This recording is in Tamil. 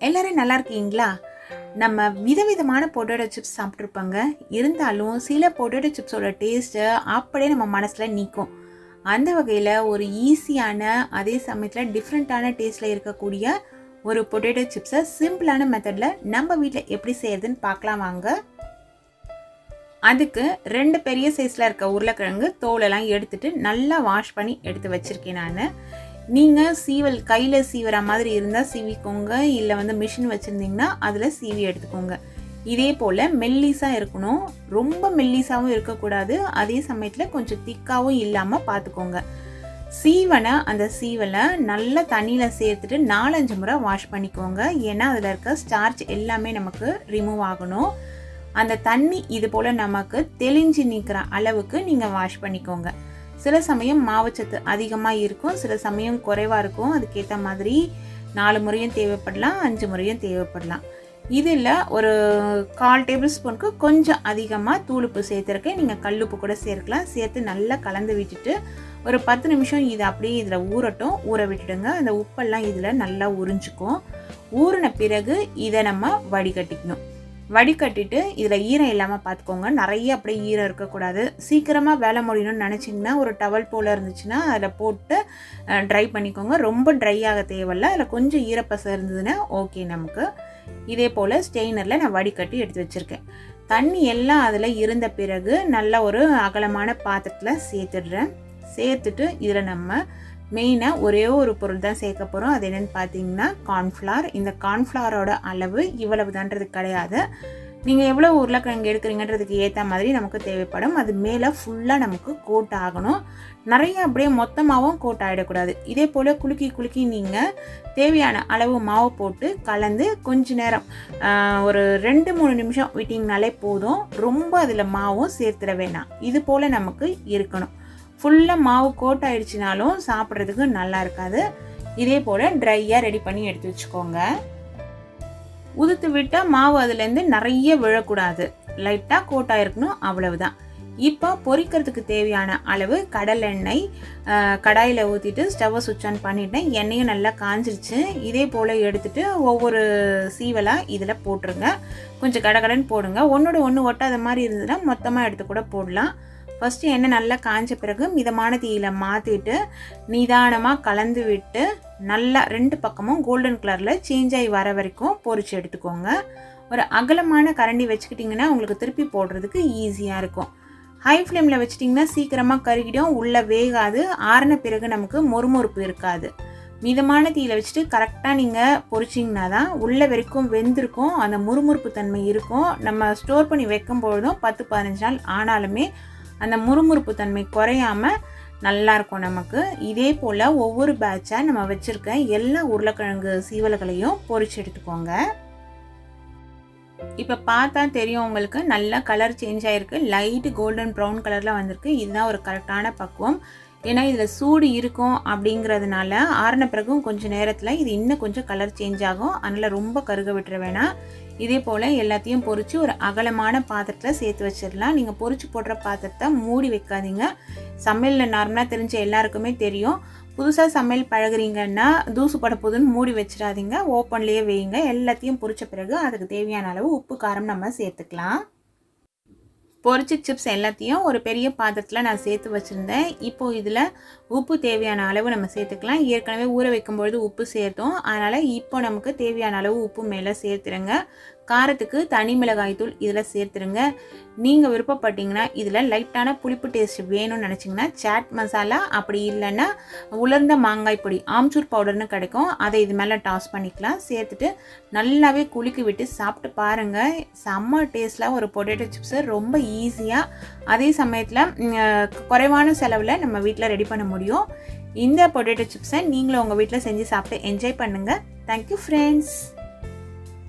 எல்லோரும் நல்லா இருக்கீங்களா? நம்ம விதவிதமான பொட்டேட்டோ சிப்ஸ் சாப்பிட்ருப்பாங்க இருந்தாலும் சில பொட்டேட்டோ சிப்ஸோட டேஸ்ட்டை அப்படியே நம்ம மனசில் நிற்கும் அந்த வகையில் ஒரு ஈஸியான அதே சமயத்தில் டிஃப்ரெண்ட்டான டேஸ்ட்டில் இருக்கக்கூடிய ஒரு பொட்டேட்டோ சிப்ஸை சிம்பிளான மெத்தடில் நம்ம வீட்டில் எப்படி செய்யறதுன்னு பார்க்கலாம் வாங்க. அதுக்கு ரெண்டு பெரிய சைஸில் இருக்க உருளைக்கிழங்கு தோலெல்லாம் எடுத்துட்டு நல்லா வாஷ் பண்ணி எடுத்து வச்சுருக்கேன் நான். நீங்கள் சீவல் கையில் சீவுற மாதிரி இருந்தால் சீவிக்கோங்க. இல்லை வந்து மிஷின் வச்சுருந்தீங்கன்னா அதில் சீவி எடுத்துக்கோங்க. இதே போல் மெல்லிஸாக இருக்கணும். ரொம்ப மெல்லிஸாகவும் இருக்கக்கூடாது. அதே சமயத்தில் கொஞ்சம் திக்காகவும் இல்லாமல் பார்த்துக்கோங்க சீவனை அந்த சீவலை நல்லா தண்ணியில் சேர்த்துட்டு நாலஞ்சு முறை வாஷ் பண்ணிக்கோங்க. ஏன்னா அதில் இருக்க ஸ்டார்ச் எல்லாமே நமக்கு ரிமூவ் ஆகணும். அந்த தண்ணி இது போல் நமக்கு தெளிஞ்சு நிற்கிற அளவுக்கு நீங்கள் வாஷ் பண்ணிக்கோங்க. சில சமயம் மாவுச்சத்து அதிகமாக இருக்கும் சில சமயம் குறைவாக இருக்கும். அதுக்கேற்ற மாதிரி நாலு முறையும் தேவைப்படலாம் அஞ்சு முறையும் தேவைப்படலாம். இதில் ஒரு கால் டேபிள் ஸ்பூனுக்கு கொஞ்சம் அதிகமாக தூளுப்பு சேர்த்துருக்கேன். நீங்கள் கல்லுப்பு கூட சேர்க்கலாம். சேர்த்து நல்லா கலந்து விட்டுட்டு ஒரு பத்து நிமிஷம் இதை அப்படியே இதில் ஊறட்டும். ஊற விட்டுடுங்க. அந்த உப்பெல்லாம் இதில் நல்லா உறிஞ்சிக்கும். ஊறின பிறகு இதை நம்ம வடிகட்டிக்கணும். வடிகட்டிட்டு இதில் ஈரம் இல்லாமல் பார்த்துக்கோங்க நிறைய அப்படியே ஈரம் இருக்கக்கூடாது. சீக்கிரமாக வேலை முடியணும்னு நினச்சிங்கன்னா ஒரு டவல் போல் இருந்துச்சுன்னா அதில் போட்டு ட்ரை பண்ணிக்கோங்க. ரொம்ப ட்ரை ஆக தேவையில்ல. அதில் கொஞ்சம் ஈரப்பசை இருந்ததுன்னா ஓகே நமக்கு. இதே போல் ஸ்டெயினரில் நான் வடிகட்டி எடுத்து வச்சுருக்கேன். தண்ணி எல்லாம் அதில் இருந்த பிறகு நல்ல ஒரு அகலமான பாத்திரத்தில் சேர்த்துடுறேன். சேர்த்துட்டு இதில் நம்ம மெயினாக ஒரே ஒரு பொருள் தான் சேர்க்க போகிறோம் அது என்னென்னு பார்த்தீங்கன்னா கார்ன்ஃப்ளார் இந்த கார்ன்ஃப்ளாரோட அளவு இவ்வளவு தான்றது கிடையாது. நீங்கள் எவ்வளோ உருளைக்கிழங்கு எடுக்கிறீங்கன்றதுக்கு ஏற்ற மாதிரி நமக்கு தேவைப்படும். அது மேலே ஃபுல்லாக நமக்கு கோட் ஆகணும். நிறைய அப்படியே மொத்தமாகவும் கோட் ஆகிடக்கூடாது இதே போல் குலுக்கி குலுக்கி நீங்கள் தேவையான அளவு மாவு போட்டு கலந்து கொஞ்ச நேரம் ஒரு ரெண்டு மூணு நிமிஷம் விட்டிங்கனாலே போதும். ரொம்ப அதில் மாவும் சேர்த்துட வேணாம். இது போல் நமக்கு இருக்கணும். ஃபுல்லாக மாவு கோட் ஆயிடுச்சுனாலும் சாப்பிட்றதுக்கு நல்லா இருக்காது. இதே போல் ட்ரையாக ரெடி பண்ணி எடுத்து வச்சுக்கோங்க. உதுத்து விட்டால் மாவு அதுலேருந்து நிறைய விழக்கூடாது. லைட்டாக கோட் ஆயிருக்கணும் அவ்வளவுதான். இப்போ பொரிக்கிறதுக்கு தேவையான அளவு கடலெண்ணெய் கடாயில் ஊற்றிட்டு ஸ்டவ்வை சுவிட்ச் ஆன் பண்ணிட்டேன். எண்ணெயும் நல்லா காஞ்சிருச்சு. இதே போல் எடுத்துகிட்டு ஒவ்வொரு சீவலாக இதில் போட்டுருங்க. கொஞ்சம் கடகடன்னு போடுங்க. ஒன்றோட ஒன்று ஒட்டாத மாதிரி இருந்ததுன்னா மொத்தமாக எடுத்து கூட போடலாம். ஃபஸ்ட்டு எண்ணெய் நல்லா காஞ்ச பிறகு மிதமான தீயில் மாற்றிட்டு நிதானமாக கலந்து விட்டு நல்லா ரெண்டு பக்கமும் கோல்டன் கலரில் சேஞ்ச் ஆகி வர வரைக்கும் பொரிச்சு எடுத்துக்கோங்க. ஒரு அகலமான கரண்டி வச்சுக்கிட்டிங்கன்னா உங்களுக்கு திருப்பி போடுறதுக்கு ஈஸியாக இருக்கும். ஹை ஃப்ளேமில் வச்சிட்டிங்கன்னா சீக்கிரமாக கருகிடும் உள்ளே வேகாது ஆறின பிறகு நமக்கு மொறுமொறுப்பு இருக்காது. மிதமான தீயில் வச்சுட்டு கரெக்டாக நீங்கள் பொரிச்சிங்கன்னா தான் உள்ளே வரைக்கும் வெந்திருக்கும் அந்த முறுமுறுப்பு தன்மை இருக்கும். நம்ம ஸ்டோர் பண்ணி வைக்கும் பொழுதும் பத்து பதினஞ்சு நாள் ஆனாலுமே அந்த முறுமுறுப்பு தன்மை குறையாமல் நல்லாயிருக்கும் நமக்கு. இதே போல் ஒவ்வொரு பேட்சாக நம்ம வச்சுருக்க எல்லா உருளைக்கிழங்கு சீவல்களையும் பொறிச்சு எடுத்துக்கோங்க. இப்போ பார்த்தா தெரியும் உங்களுக்கு நல்லா கலர் சேஞ்ச் ஆகிருக்கு லைட்டு கோல்டன் ப்ரௌன் கலரில் வந்திருக்கு. இதுதான் ஒரு கரெக்டான பக்குவம். ஏன்னா இதில் சூடு இருக்கும் அப்படிங்கிறதுனால ஆறின பிறகும் கொஞ்சம் நேரத்தில் இது இன்னும் கொஞ்சம் கலர் சேஞ்ச் ஆகும். அதனால் ரொம்ப கருக விட்டுற வேணாம். இதே போல் எல்லாத்தையும் பொறிச்சு ஒரு அகலமான பாத்திரத்தில் சேர்த்து வச்சிடலாம். நீங்கள் பொறிச்சு போடுற பாத்திரத்தை மூடி வைக்காதீங்க. சமையலில் நார்மலாக தெரிஞ்ச எல்லாருக்குமே தெரியும். புதுசாக சமையல் பழகுறீங்கன்னா தூசு பட போதுன்னு மூடி வச்சிடாதீங்க. ஓப்பன்லேயே வைங்க எல்லாத்தையும் பொறிச்ச பிறகு அதுக்கு தேவையான அளவு உப்பு காரம் நம்ம சேர்த்துக்கலாம். பொரிச்ச சிப்ஸ் எல்லாத்தையும் ஒரு பெரிய பாத்திரத்தில் நான் சேர்த்து வச்சுருந்தேன். இப்போது இதில் உப்பு தேவையான அளவு நம்ம சேர்த்துக்கலாம். ஏற்கனவே ஊற வைக்கும்பொழுது உப்பு சேர்த்தோம். அதனால் இப்போ நமக்கு தேவையான அளவு உப்பு மேலே சேர்த்துருங்க. காரத்துக்கு தனி மிளகாய்த்தூள் இதில் சேர்த்துருங்க. நீங்கள் விருப்பப்பட்டீங்கன்னா இதில் லைட்டான புளிப்பு டேஸ்ட் வேணும்னு நினச்சிங்கன்னா சாட் மசாலா அப்படி இல்லைன்னா உலர்ந்த மாங்காய் பொடி ஆம்ச்சூர் பவுடர்னு கிடைக்கும். அதை இது மேலே டாஸ் பண்ணிக்கலாம். சேர்த்துட்டு நல்லாவே குலுக்கி விட்டு சாப்பிட்டு பாருங்கள் செம்ம டேஸ்ட்டில் ஒரு பொட்டேட்டோ சிப்ஸு ரொம்ப ஈஸியாக அதே சமயத்தில் குறைவான செலவில் நம்ம வீட்டில் ரெடி பண்ண முடியும். இந்த பொட்டேட்டோ சிப்ஸை நீங்களும் உங்கள் வீட்டில் செஞ்சு சாப்பிட்டு என்ஜாய் பண்ணுங்கள் தேங்க்யூ ஃப்ரெண்ட்ஸ்